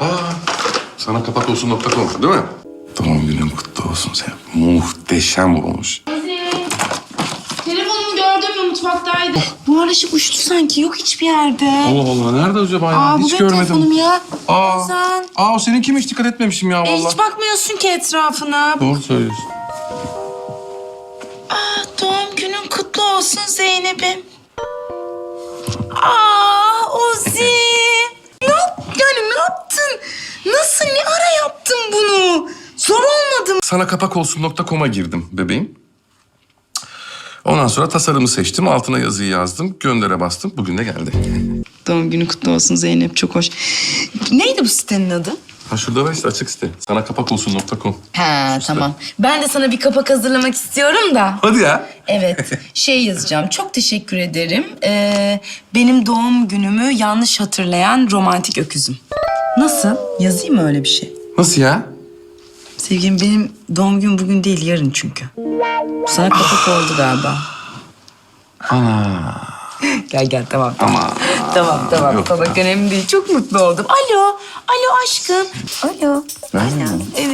Aa, sana kapak olsun.com değil mi? Doğum günün kutlu olsun sen. Muhteşem olmuş. Telefonumu gördün mü mutfaktaydı. Bu ara ışık uçtu sanki yok hiçbir yerde. Allah Allah nerede acaba ya? Aa bu hiç benim görmedim. telefonum ya. Aa, Sen. aa o seninki mi hiç dikkat etmemişim ya E, vallahi. hiç bakmıyorsun ki etrafına. Doğru söylüyorsun. Aa, doğum günün kutlu olsun Zeynep'im. Sana kapak olsun.com'a girdim bebeğim. Ondan sonra tasarımı seçtim. Altına yazıyı yazdım. Göndere bastım. Bugün de geldi. Doğum günü kutlu olsun Zeynep çok hoş. Neydi bu sitenin adı? Ha şurada var işte açık site. Sana kapak olsun.com. He tamam. Ben de sana bir kapak hazırlamak istiyorum da. Hadi ya. Evet, şey yazacağım. Çok teşekkür ederim. Ee, benim doğum günümü yanlış hatırlayan romantik öküzüm. Nasıl? Yazayım mı öyle bir şey? Nasıl ya? Sevgilim benim doğum günüm bugün değil, yarın çünkü. Bu sana kapak oldu galiba. Ana. Gel gel tamam tamam. Tamam tamam Yok. kapak önemli değil. Çok mutlu oldum. Alo, alo aşkım. Alo. Ben Alo. mi? Evet.